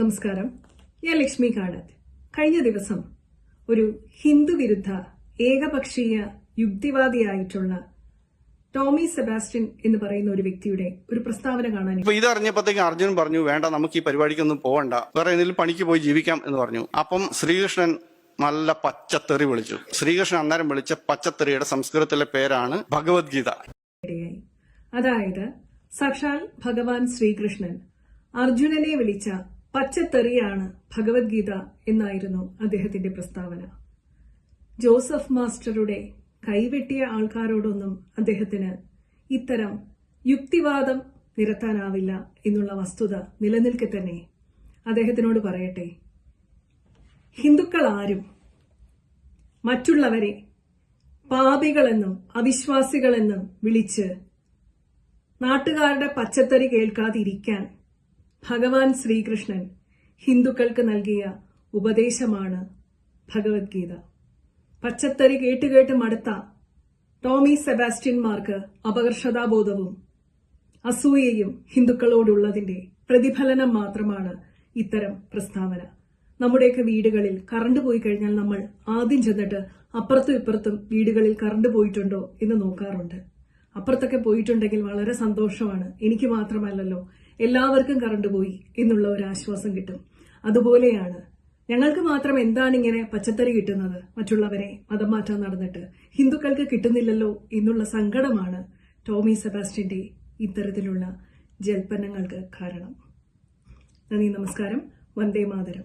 നമസ്കാരം. ഞാൻ ലക്ഷ്മി കാടത്ത് കഴിഞ്ഞ ദിവസം ഒരു ഹിന്ദു വിരുദ്ധ ഏകപക്ഷീയ യുക്തിവാദിയായിട്ടുള്ള ടോമി സെബാസ്റ്റ്യൻ എന്ന് പറയുന്ന ഒരു വ്യക്തിയുടെ ഒരു പ്രസ്താവന കാണാൻ അപ്പൊ ഇത് അറിഞ്ഞപ്പോഴത്തേക്ക് അർജുൻ പറഞ്ഞു വേണ്ട നമുക്ക് ഈ പരിപാടിക്കൊന്നും പോകണ്ട വേറെ എന്തെങ്കിലും പണിക്ക് പോയി ജീവിക്കാം എന്ന് പറഞ്ഞു. അപ്പം ശ്രീകൃഷ്ണൻ നല്ല പച്ചത്തെറി വിളിച്ചു. ശ്രീകൃഷ്ണൻ അന്നേരം വിളിച്ച പച്ചത്തെറിയുടെ സംസ്കൃതത്തിലെ പേരാണ് ഭഗവത്ഗീത. അതായത് സാക്ഷാൽ ഭഗവാൻ ശ്രീകൃഷ്ണൻ അർജുനനെ വിളിച്ച പച്ചത്തെറിയാണ് ഭഗവത്ഗീത എന്നായിരുന്നു അദ്ദേഹത്തിന്റെ പ്രസ്താവന. ജോസഫ് മാസ്റ്ററുടെ കൈവെട്ടിയ ആൾക്കാരോടൊന്നും അദ്ദേഹത്തിന് ഇത്തരം യുക്തിവാദം നിരത്താനാവില്ല എന്നുള്ള വസ്തുത നിലനിൽക്കെ തന്നെ അദ്ദേഹത്തിനോട് പറയട്ടെ. ഹിന്ദുക്കൾ ആരും മറ്റുള്ളവരെ പാപികളെന്നും അവിശ്വാസികളെന്നും വിളിച്ച് നാട്ടുകാരുടെ പച്ചത്തറി കേൾക്കാതിരിക്കാൻ ഭഗവാൻ ശ്രീകൃഷ്ണൻ ഹിന്ദുക്കൾക്ക് നൽകിയ ഉപദേശമാണ് ഭഗവത്ഗീത. പച്ചത്തരി കേട്ടുകേട്ട് മടുത്ത ടോമി സെബാസ്റ്റ്യന്മാർക്ക് അപകർഷതാബോധവും അസൂയയും ഹിന്ദുക്കളോടുള്ളതിന്റെ പ്രതിഫലനം മാത്രമാണ് ഇത്തരം പ്രസ്താവന. നമ്മുടെയൊക്കെ വീടുകളിൽ കറണ്ട് പോയി കഴിഞ്ഞാൽ നമ്മൾ ആദ്യം ചെന്നിട്ട് അപ്പുറത്തും ഇപ്പുറത്തും വീടുകളിൽ കറണ്ട് പോയിട്ടുണ്ടോ എന്ന് നോക്കാറുണ്ട്. അപ്പുറത്തൊക്കെ പോയിട്ടുണ്ടെങ്കിൽ വളരെ സന്തോഷമാണ്. എനിക്ക് മാത്രമല്ലല്ലോ എല്ലാവർക്കും കറണ്ട് പോയി എന്നുള്ള ഒരു ആശ്വാസം കിട്ടും. അതുപോലെയാണ് ഞങ്ങൾക്ക് മാത്രം എന്താണ് ഇങ്ങനെ പച്ചത്തറി കിട്ടുന്നത്? മറ്റുള്ളവരെ മതം നടന്നിട്ട് ഹിന്ദുക്കൾക്ക് കിട്ടുന്നില്ലല്ലോ എന്നുള്ള സങ്കടമാണ് ടോമി സെബാസ്റ്റ്യന്റെ ഇത്തരത്തിലുള്ള ജൽപ്പനങ്ങൾക്ക് കാരണം. നന്ദി നമസ്കാരം. വന്ദേ മാതരം.